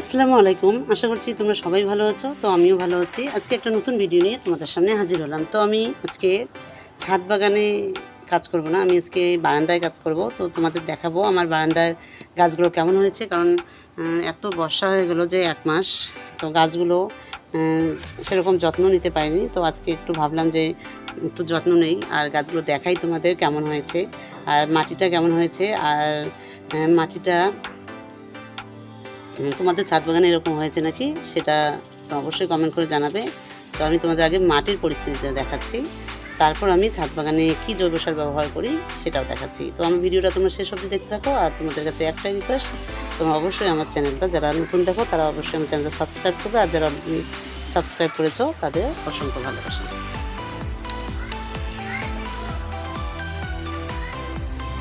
আসসালামু আলাইকুম। আশা করছি তোমরা সবাই ভালো আছো, তো আমিও ভালো আছি। আজকে একটা নতুন ভিডিও নিয়ে তোমাদের সামনে হাজির হলাম। তো আমি আজকে ছাদ বাগানে কাজ করব না, আমি আজকে বারান্দায় কাজ করব। তো তোমাদের দেখাবো আমার বারান্দার গাছগুলো কেমন হয়েছে, কারণ এত বর্ষা হয়ে গেলো যে এক মাস। তো গাছগুলো সেরকম যত্ন নিতে পারিনি। তো আজকে একটু ভাবলাম যে একটু যত্ন নেই, আর গাছগুলো দেখাই তোমাদের কেমন হয়েছে, আর মাটিটা কেমন হয়েছে, আর মাটিটা তোমাদের ছাদ বাগানে এরকম হয়েছে নাকি? সেটা অবশ্যই কমেন্ট করে জানাবে। তো আমি তোমাদের আগে মাটির পরিস্থিতিটা দেখাচ্ছি। তারপর আমি ছাদ বাগানে কী জৈব সার ব্যবহার করি সেটাও দেখাচ্ছি। তো আমার ভিডিওটা তোমরা শেষ অবধি দেখতে থাকো আর তোমাদের কাছে একটাই রিকোয়েস্ট তোমরা অবশ্যই আমার চ্যানেলটা যারা নতুন দেখো, তারা অবশ্যই আমার চ্যানেলটা সাবস্ক্রাইব করবে। আর যারা সাবস্ক্রাইব করেছ, তাদের অসংখ্য ভালোবাসা।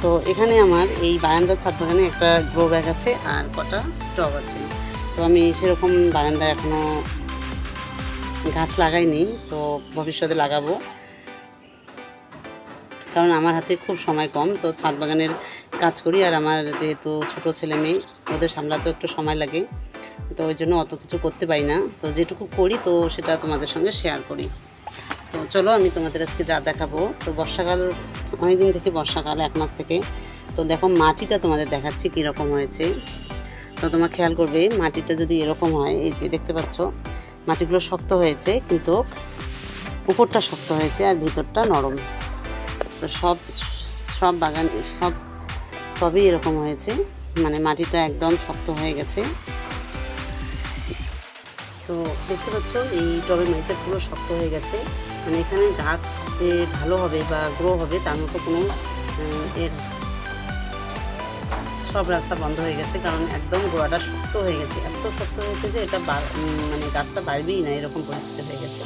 তো এখানে আমার এই বারান্দার ছাদ বাগানে একটা গ্রো ব্যাগ আছে আর কটা টব আছে। তো আমি সেরকম বারান্দায় এখনও গাছ লাগাইনি, তো ভবিষ্যতে লাগাবো। কারণ আমার হাতে খুব সময় কম, তো ছাদ বাগানের কাজ করি আর আমার যেহেতু ছোট ছেলে মেয়ে, ওদের সামলাতেও একটু সময় লাগে। তো ওই জন্য অত কিছু করতে পারি না। তো যেটুকু করি, তো সেটা তোমাদের সঙ্গে শেয়ার করি। তো চলো আমি তোমাদের আজকে যা দেখাবো। তো বর্ষাকাল অনেক দিন থেকে বর্ষাকাল, এক মাস থেকে। তো দেখো মাটিটা তোমাদের দেখাচ্ছি কীরকম হয়েছে। তো তোমার খেয়াল করবে, মাটিটা যদি এরকম হয়, এই যে দেখতে পাচ্ছ, মাটিগুলো শক্ত হয়েছে, কিন্তু উপরটা শক্ত হয়েছে আর ভিতরটা নরম। তো সব সব বাগান, সব সবই এরকম হয়েছে মানে মাটিটা একদম শক্ত হয়ে গেছে। তো দেখতে পাচ্ছ, এই টবে মাটিটা পুরো শক্ত হয়ে গেছে। মানে এখানে গাছ যে ভালো হবে বা গ্রো হবে, তার মতো কোনো এর সব রাস্তা বন্ধ হয়ে গেছে। কারণ একদম গোড়াটা শক্ত হয়ে গেছে। এত শক্ত হয়েছে যে এটা মানে গাছটা বাড়বেই না, এরকম পরিস্থিতি হয়ে গেছে।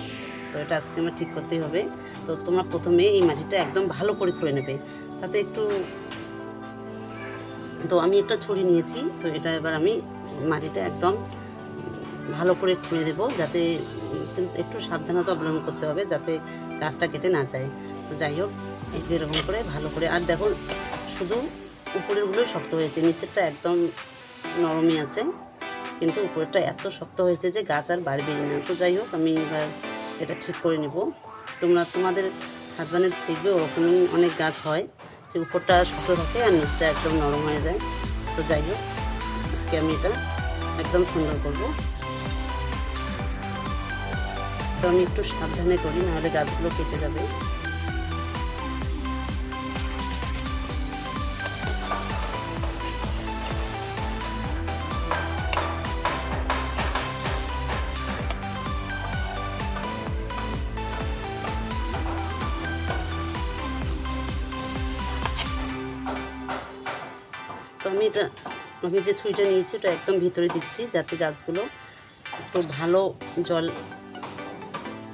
তো এটা আজকে আমার ঠিক করতেই হবে। তো তোমরা প্রথমে এই মাটিটা একদম ভালো করে খুঁড়ে নেবে। তাতে একটু তো আমি একটা ছড়ি নিয়েছি। তো এটা এবার আমি মাটিটা একদম ভালো করে খুঁড়ে দেবো, যাতে কিন্তু একটু সাবধানতা অবলম্বন করতে হবে যাতে গাছটা কেটে না যায়। তো যাই হোক, এই যে এরকম করে ভালো করে, আর দেখো, শুধু উপরেরগুলোই শক্ত হয়েছে, নিচেরটা একদম নরমই আছে, কিন্তু উপরেরটা এত শক্ত হয়েছে যে গাছ আর বাড়বেই না। তো যাই হোক, আমি এবার এটা ঠিক করে নেব। তোমরা, তোমাদের ছাদবানে দেখবে ওরকমই অনেক গাছ হয় যে উপরটা শক্ত থাকে আর নিচটা একদম নরম হয়ে যায়। তো যাই হোক, আজকে আমি এটা একদম সুন্দর করব। তো আমি একটু সাবধানে করি, নাহলে গাছগুলো কেটে যাবে। তো আমি এটা, আমি যে ছুরিটা নিয়েছি, ওটা একদম ভিতরে দিচ্ছি, যাতে গাছগুলো একটু ভালো জল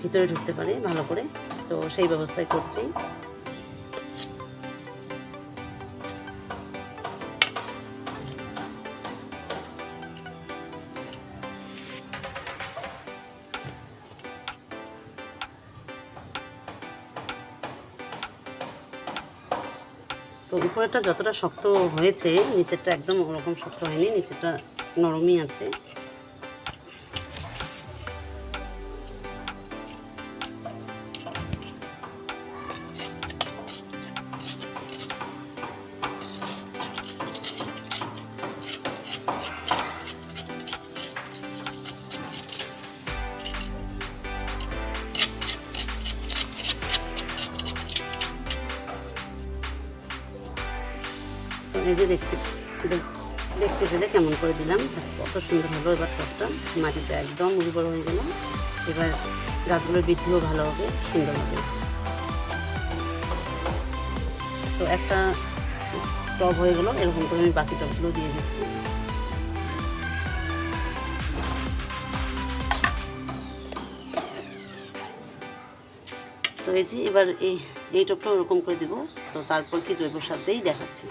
ভিতরে ঢুকতে পারে ভালো করে। তো সেই ব্যবস্থাই করছি। তো উপরেরটা যতটা শক্ত হয়েছে, নিচেরটা একদম ওরকম শক্ত হয়নি, নিচেরটা নরমই আছে। যে দেখতে দেখতে পেলে কেমন করে দিলাম। কত সুন্দর হলো এবার টপটা। মাটিটা একদম উর্বর হয়ে গেল। এবার গাছগুলোর বৃদ্ধিও ভালো হবে, সুন্দর হবে। তো একটা টব হয়ে গেল, এরকম করে আমি বাকি টবগুলো দিয়ে দিচ্ছি। তো এই যে এবার এই এই টবটা ওরকম করে দিব। তো তারপর কি জৈব সার দিয়েই দেখাচ্ছি।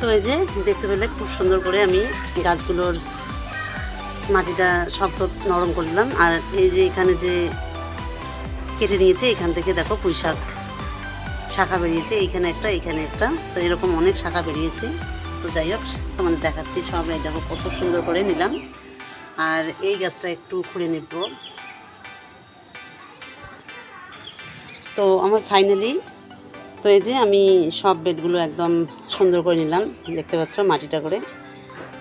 তো এই যে দেখতে পেলে খুব সুন্দর করে আমি গাছগুলোর মাটিটা শক্ত নরম করলাম আর এই যে এখানে যে কেটে নিয়েছে, এখান থেকে দেখো পুঁই শাক শাখা বেরিয়েছে এইখানে একটা এইখানে একটা। তো এরকম অনেক শাখা বেরিয়েছে। তো যাই হোক, তোমাদের দেখাচ্ছি সব। দেখো কত সুন্দর করে নিলাম। আর এই গাছটা একটু খুঁড়ে নেব। তো আমার ফাইনালি তো এই যে আমি সব বেডগুলো একদম সুন্দর করে নিলাম। দেখতে পাচ্ছ মাটিটা করে।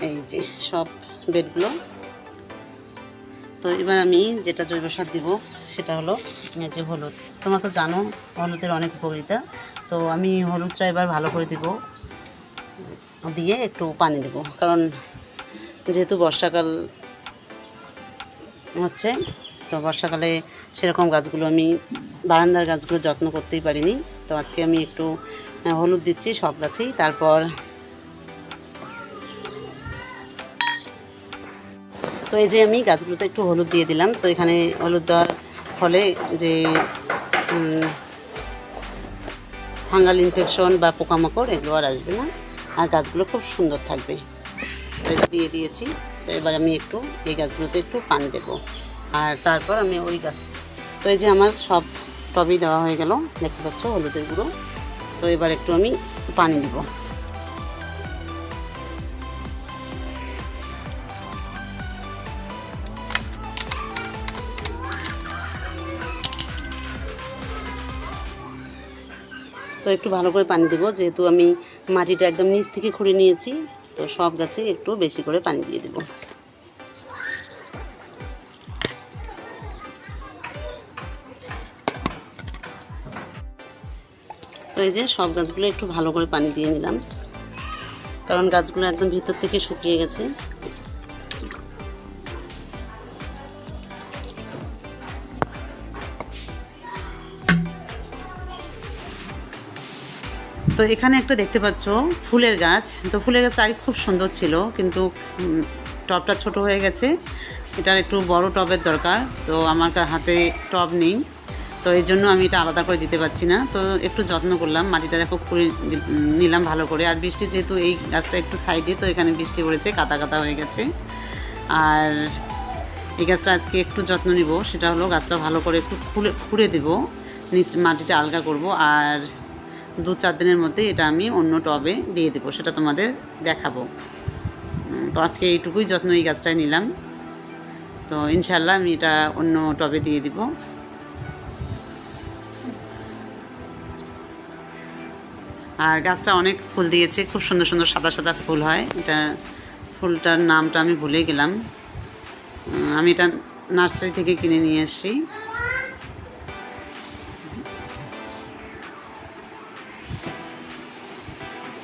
এই যে সব বেডগুলো। তো এবার আমি যেটা জৈব সার দিব, সেটা হলো যে হলুদ। তোমরা তো জানো, হলুদের অনেক উপকারিতা। তো আমি হলুদটা এবার ভালো করে দিব, দিয়ে একটু পানি দেব। কারণ যেহেতু বর্ষাকাল হচ্ছে, তো বর্ষাকালে সেরকম গাছগুলো আমি বারান্দার গাছগুলো যত্ন করতেই পারিনি। তো আজকে আমি একটু হলুদ দিচ্ছি সব গাছেই, তারপর তো এই যে আমি গাছগুলোতে একটু হলুদ দিয়ে দিলাম, তো এখানে হলুদ দেওয়ার ফলে যে ফাঙ্গাল ইনফেকশন বা পোকামাকড় এগুলো আর আসবে না, আর গাছগুলো খুব সুন্দর থাকবে। দিয়ে দিয়েছি, তো এবার আমি একটু এই গাছগুলোতে একটু পানি দেবো, আর তারপর আমি ওই গাছ, তো এই যে আমার সব টবেই দেওয়া হয়ে গেল। দেখতে পাচ্ছ, হলুদের গুঁড়ো। তো এবার একটু আমি পানি দিব। তো একটু ভালো করে পানি দেবো, যেহেতু আমি মাটিটা একদম নিচ থেকে খুঁড়ে নিয়েছি। তো সব গাছে একটু বেশি করে পানি দিয়ে দেবো। তো এই যে সব গাছগুলো একটু ভালো করে পানি দিয়ে নিলাম। কারণ গাছগুলো একদম ভিতর থেকে শুকিয়ে গেছে। তো এখানে একটা দেখতে পাচ্ছ, ফুলের গাছ। তো ফুলের গাছটা আগে খুব সুন্দর ছিল, কিন্তু টবটা ছোট হয়ে গেছে। এটার একটু বড় টবের দরকার। তো আমার হাতে টব নেই। তো এই জন্য আমি এটা আলাদা করে দিতে পারছি না। তো একটু যত্ন করলাম, মাটিটা দেখো খুঁড়ে নিলাম ভালো করে। আর বৃষ্টি যেহেতু এই গাছটা একটু সাইডে, তো এখানে বৃষ্টি পড়েছে, কাদা কাদা হয়ে গেছে। আর এই গাছটা আজকে একটু যত্ন নিব, সেটা হলো গাছটা ভালো করে একটু খুঁড়ে খুঁড়ে দেবো। নিচ মাটিটা আলগা করব। আর দু চার দিনের মধ্যে এটা আমি অন্য টবে দিয়ে দেবো, সেটা তোমাদের দেখাবো। তো আজকে এইটুকুই যত্ন এই গাছটায় নিলাম। তো ইনশাল্লাহ আমি এটা অন্য টবে দিয়ে দিব। আর গাছটা অনেক ফুল দিয়েছে, খুব সুন্দর সুন্দর সাদা সাদা ফুল হয়। এটা ফুলটার নামটা আমি ভুলে গেলাম। আমি এটা নার্সারি থেকে কিনে নিয়ে এসেছি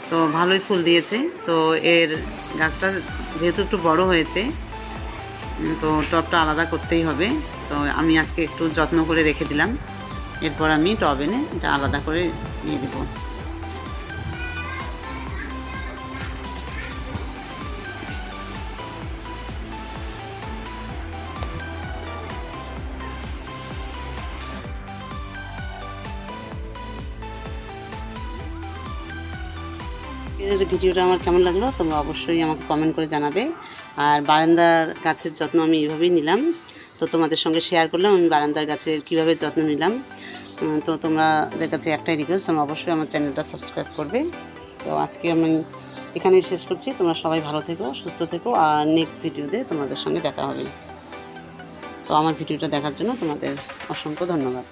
তো ভালোই ফুল দিয়েছে। তো এর গাছটা যেহেতু একটু বড় হয়েছে তো টবটা আলাদা করতেই হবে। তো আমি আজকে একটু যত্ন করে রেখে দিলাম। এরপর আমি টব এনে এটা আলাদা করে দিয়ে দেবো। ভিডিওটা আমার কেমন লাগল, তোমরা অবশ্যই আমাকে কমেন্ট করে জানাবে। আর বারান্দার গাছের যত্ন আমি এইভাবেই নিলাম। তো তোমাদের সঙ্গে শেয়ার করলাম, আমি বারান্দার গাছের কীভাবে যত্ন নিলাম। তো তোমাদের কাছে একটাই রিকোয়েস্ট তোমরা অবশ্যই আমার চ্যানেলটা সাবস্ক্রাইব করবে। তো আজকে আমি এখানেই শেষ করছি। তোমরা সবাই ভালো থেকো, সুস্থ থেকো, আর নেক্সট ভিডিওতে তোমাদের সঙ্গে দেখা হবে। তো আমার ভিডিওটা দেখার জন্য তোমাদের অসংখ্য ধন্যবাদ।